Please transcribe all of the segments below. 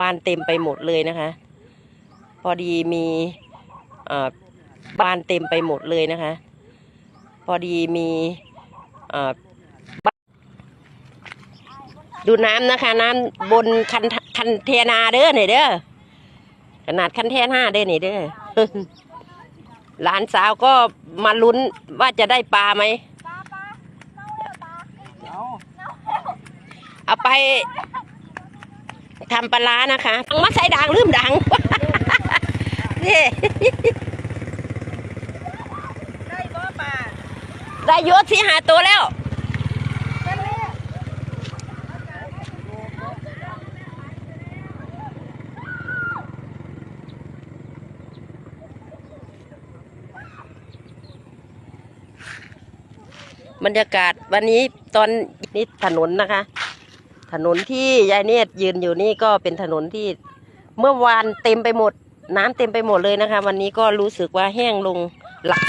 บ้านเต็มไปหมดเลยนะคะ พอดีมีเอ่อบ้านเต็มไปหมดเลยนะคะ พอดีมีเอ่อบ้านดูน้ำนะคะ น้ำบนคันคันเทนาเด้อหน่อยเด้อขนาดคันเทนาเด้อหน่อยเด้อหลานสาวก็มาลุ้นว่าจะได้ปลาไหมเอาเอาไป ทำปลาร้านะคะตังมาใส่ด่างลืมด่างนี่ได้บ่ป่าได้เยอะที่หาตัวแล้วบรรยากาศวันนี้ตอนนี้ถนนนะคะ ถนนที่ยายเนตรยืนอยู่นี่ก็เป็นถนนที่เมื่อวานเต็มไปหมด น้ำเต็มไปหมดเลยนะคะ วันนี้ก็รู้สึกว่าแห้งลงหลัก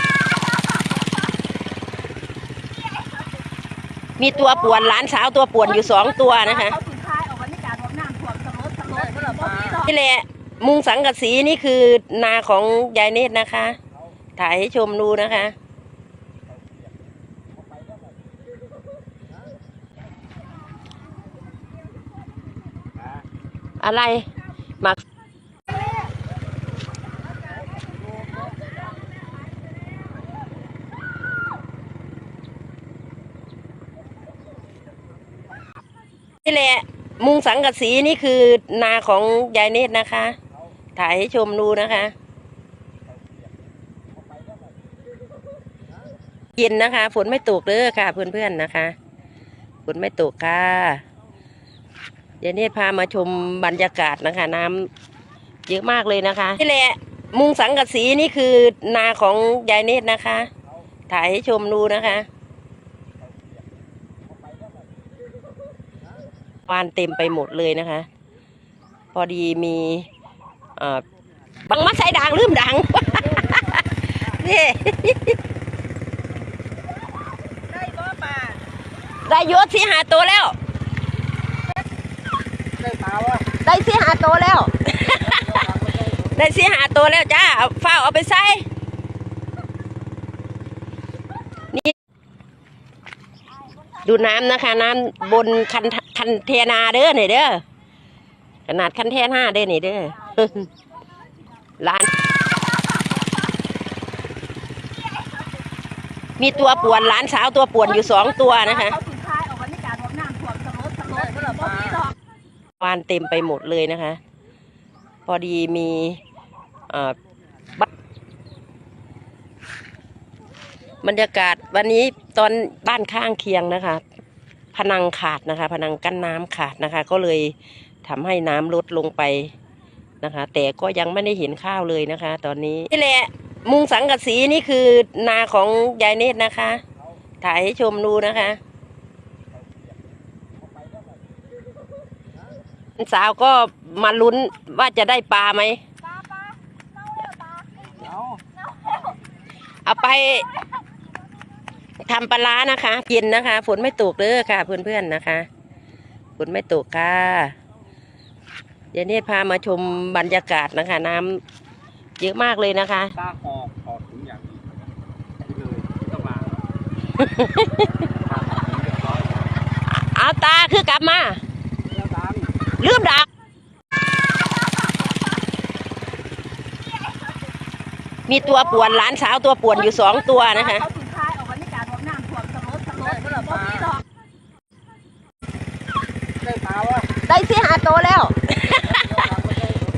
มีตัวป่วนหลานสาวตัวป่วนอยู่สองตัวนะคะเขาสุดท้ายเล่ะบ่มีหรอกนี่แหละมุงสังกะสีนี่คือนาของยายเนตรนะคะ ถ่ายให้ชมดูนะคะ อะไรหมักนี่แหละ มุงสังกะสีนี่คือนาของยายเนตรนะคะ ถ่ายให้ชมดูนะคะ เย็นนะคะ ฝนไม่ตกเด้อค่ะ เพื่อนๆนะคะ ฝนไม่ตกค่ะ ยายเนตรพามาชมบรรยากาศนะคะ น้ำเยอะมากเลยนะคะนี่แหละมุงสังกะสีนี่คือนาของยายเนตรนะคะ ถ่ายให้ชมดูนะคะบ้านเต็มไปหมดเลยนะคะ พอดีมีบังมาใส่ด่างลืมด่างนี่ได้บ่ป่าได้เยอะที่หาตัวแล้ว ได้ ได้ที่หาโตแล้ว ได้ที่หาโตแล้วจ้าเอาฝ้าเอาไปใส่นี่ดูน้ำนะคะ น้ำบนคันคันเทนาเด้อหน่อยเด้อขนาดคันเทนาเด้อหน่อยเด้อร้านมีตัวป่วนหลานสาวตัวป่วนอยู่สองตัวนะคะ บ้านเต็มไปหมดเลยนะคะ พอดีมีเอ่อบ้านบรรยากาศวันนี้ตอนบ้านข้างเคียงนะคะ พนังขาดนะคะ พนังกั้นน้ำขาดนะคะ ก็เลยทำให้น้ำลดลงไปนะคะ แต่ก็ยังไม่ได้เห็นข้าวเลยนะคะ ตอนนี้นี่แหละมุงสังกะสีนี่คือนาของยายเนตรนะคะ ถ่ายให้ชมดูนะคะ สาวก็มาลุ้นว่าจะได้ปลาไหม เอาเอาไปทำปลาร้านะคะกินนะคะ ฝนไม่ตกเด้อค่ะ เพื่อนๆนะคะ ฝนไม่ตกค่ะยายเนตรพามาชมบรรยากาศนะคะ น้ำเยอะมากเลยนะคะ ตาหอกหอกถุงอย่างนี้นี่เลยไม่ต้องมาเอาตาคือกลับมาแล้วตาม ลืมดักมีตัวป่วนหลานสาวตัวป่วนอยู่สองตัวนะคะเขาสุดท้ายเอาบรรยากาศว่าน้ำท่วมสมรสสมรสบ่ล่ะบ่มีหรอกได้ปลาวะได้ที่หาตัวแล้ว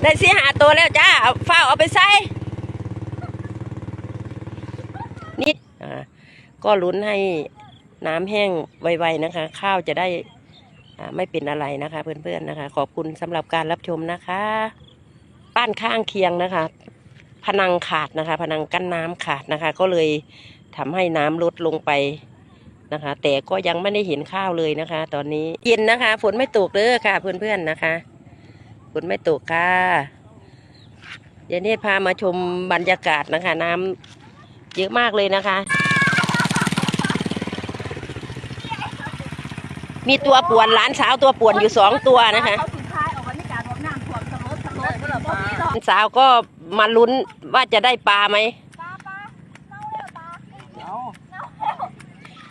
ได้ที่หาตัวแล้วจ้าเอาเฝ้าเอาไปใส่นี่อ่าก็ลุ้นให้น้ำแห้งไวๆนะคะ ข้าวจะได้อ่า ไม่เป็นอะไรนะคะ เพื่อนๆนะคะ ขอบคุณสำหรับการรับชมนะคะ บ้านข้างเคียงนะคะ พนังขาดนะคะ พนังกั้นน้ำขาดนะคะ ก็เลยทำให้น้ำลดลงไปนะคะ แต่ก็ยังไม่ได้เห็นข้าวเลยนะคะ ตอนนี้เย็นนะคะ ฝนไม่ตกเด้อค่ะ เพื่อนๆนะคะฝนไม่ตกค่ะยายเนตรพามาชมบรรยากาศนะคะ น้ำเยอะมากเลยนะคะ มีตัวป่วนหลานสาวตัวป่วนอยู่สองตัวนะคะล้ายเอาบรรยากาศว่าน้ำท่วมสาวก็มาลุ้นว่าจะได้ปลาไหม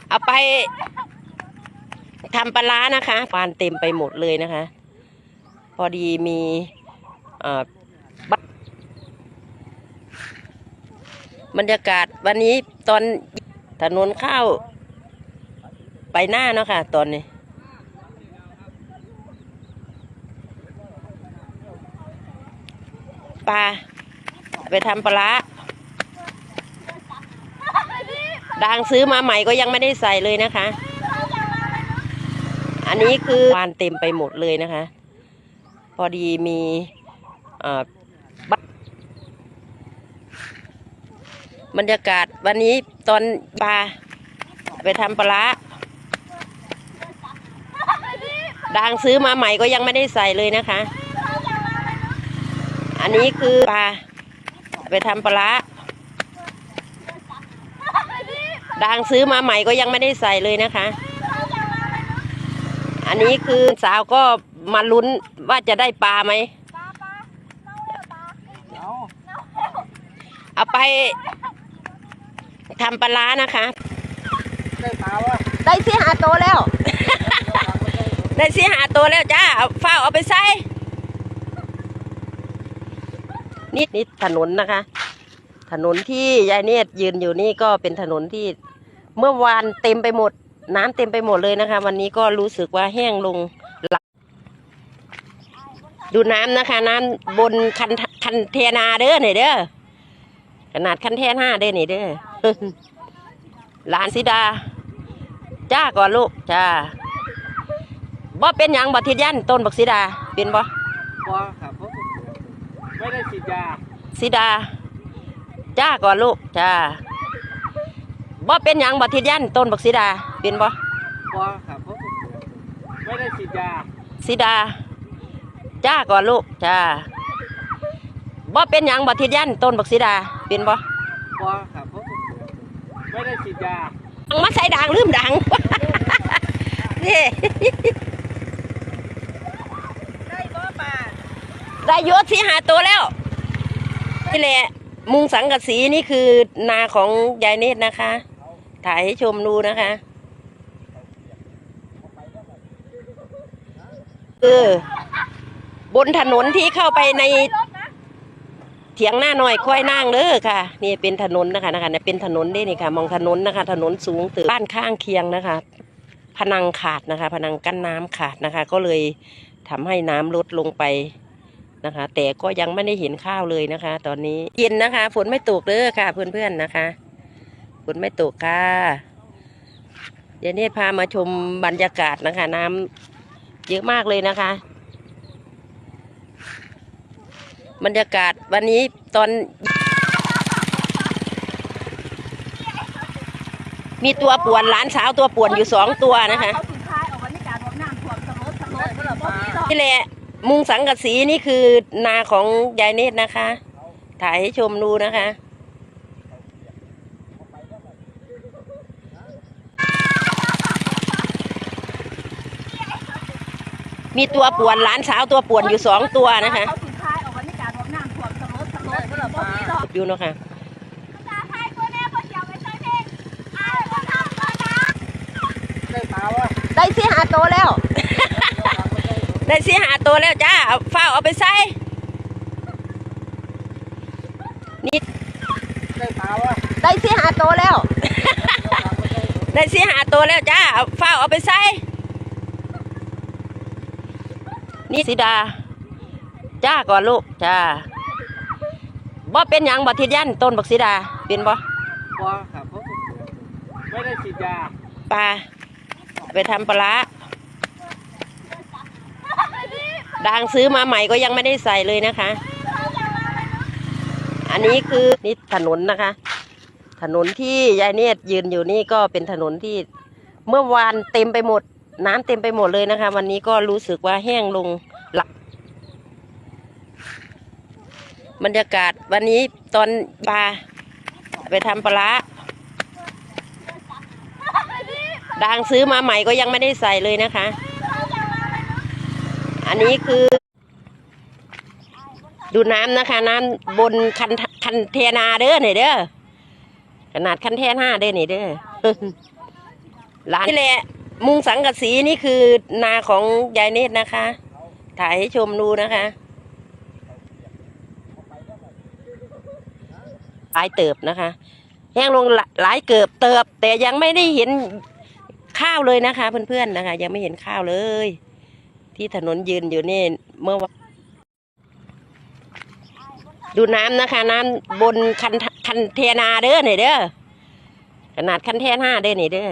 เอาไปทำปลาร้านะคะปานเต็มไปหมดเลยนะคะ พอดีมีบรรยากาศวันนี้ตอนถนนข้าวไปหน้าเนาะค่ะตอนนี้ ปลาไปทำปลาร้าดังซื้อมาใหม่ก็ยังไม่ได้ใส่เลยนะคะ อันนี้คือวานเต็มไปหมดเลยนะคะ พอดีมีเอ่อบรรยากาศวันนี้ตอนปลาไปทำปลาร้าดังซื้อมาใหม่ก็ยังไม่ได้ใส่เลยนะคะ อันนี้คือปลาไปทำปลาร้าดังซื้อมาใหม่ก็ยังไม่ได้ใส่เลยนะคะ อันนี้คือสาวก็มาลุ้นว่าจะได้ปลาไหม เอาเอาไปทำปลาร้านะคะ ได้ปลาวะได้สิหาโตวแล้ว ได้สิหาโตวแล้วจ้าเอาเฝ้าเอาไปใส่ นี่นี่ถนนนะคะ ถนนที่ยายเนตรยืนอยู่นี่ก็เป็นถนนที่เมื่อวานเต็มไปหมด น้ำเต็มไปหมดเลยนะคะ วันนี้ก็รู้สึกว่าแห้งลงหลักดูน้ำนะคะ น้ำบนคันคันเทนาเด้อหนี่เด้อขนาดคันเทนาเด้อหนี่เด้อหลานสิดา จ้าก่อนลูกจ้าบ่เป็นยังบ่ทิยันต้นบักสีดาเป็นบ่บอครับ ไม่ได้ฉีดยาสีดา จ้าก่อนลูก จ้าบ่เป็นหยังบ่ทิดยันต้นบักสีดา เป็นบ่บอครับผมไม่ได้ฉีดยาสีดา จ้าก่อนลูก จ้าบ่เป็นหยังบ่ทิดยันต้นบักสีดา เป็นบ่บอครับผมไม่ได้ฉีดยา ดังมาใส่ดังลืมดัง นี่ ได้บ่ป่า ได้ยศสิหาตัวแล้วนี่แหละ มุงสังกะสีนี่คือนาของยายเนตรนะคะ ถ่ายให้ชมดูนะคะเออบนถนนที่เข้าไปในเถียงหน้าหน่อยค่อยนั่งเด้อค่ะ นี่เป็นถนนนะคะนะคะเนี่ยเป็นถนนนี่นี่ค่ะ มองถนนนะคะ ถนนสูงตึกบ้านข้างเคียงนะคะ พนังขาดนะคะ พนังกั้นน้ำขาดนะคะ ก็เลยทำให้น้ำลดลงไป นะคะ แต่ก็ยังไม่ได้เห็นข้าวเลยนะคะ ตอนนี้เย็นนะคะ ฝนไม่ตกเด้อค่ะ เพื่อนๆนะคะ ฝนไม่ตกค่ะเดี๋ยวนี้พามาชมบรรยากาศนะคะ น้ำเยอะมากเลยนะคะ บรรยากาศวันนี้ตอน มีตัวป่วนหลานสาวตัวป่วนอยู่สองตัวนะคะเขาสุดท้ายเอาบรรยากาศว่าน้ำท่วมสลดสลดบ่ล่ะบ่มีดอกนี่แหละ มุงสังกะสีนี่คือนาของยายเนตรนะคะ ถ่ายให้ชมดูนะคะ มีตัวป่วนหลานสาวตัวป่วนอยู่สองตัวนะคะดูนะคะได้ปลาวะได้สิหาโตแล้ว ได้สิหาโตวแล้วจ้าเอาเฝ้าเอาไปใส่นี่ได้ปลาวะได้สิหาโตวแล้ว ได้สิหาโตวแล้วจ้าเอาเฝ้าเอาไปใส่นี่สีดา จ้าก่อนลูกจ้าบ่เป็นหยังบ่ทิดยันต้นบักสีดาเป็นบ่บอครับผมไม่ได้ฉีดยาปลาไปทำปลา ร้างซื้อมาใหม่ก็ยังไม่ได้ใส่เลยนะคะ อันนี้คือนี่ถนนนะคะ ถนนที่ยายเนตรยืนอยู่นี่ก็เป็นถนนที่เมื่อวานเต็มไปหมด น้ำเต็มไปหมดเลยนะคะ วันนี้ก็รู้สึกว่าแห้งลงหลัก บรรยากาศวันนี้ตอนปลาไปทำปลาร้าดังซื้อมาใหม่ก็ยังไม่ได้ใส่เลยนะคะ อันนี้คือ ดูน้ำนะคะ น้ำบนคันคันเทนาเด้อหนี่เด้อขนาดคันเทนาเด้อหนี่เด้อร้านนี่แหละมุงสังกะสีนี่คือนาของยายเนตรนะคะ ถ่ายให้ชมดูนะคะหลายเติบนะคะ แห้งลงหลายเกือบเติบ แต่ยังไม่ได้เห็นข้าวเลยนะคะ เพื่อนๆนะคะ ยังไม่เห็นข้าวเลย ที่ถนนยืนอยู่นี่เมื่อวันดูน้ำนะคะ น้ำบนคันคันเทนาเด้อนี่เด้อขนาดคันเทนาเด้อนี่เด้อ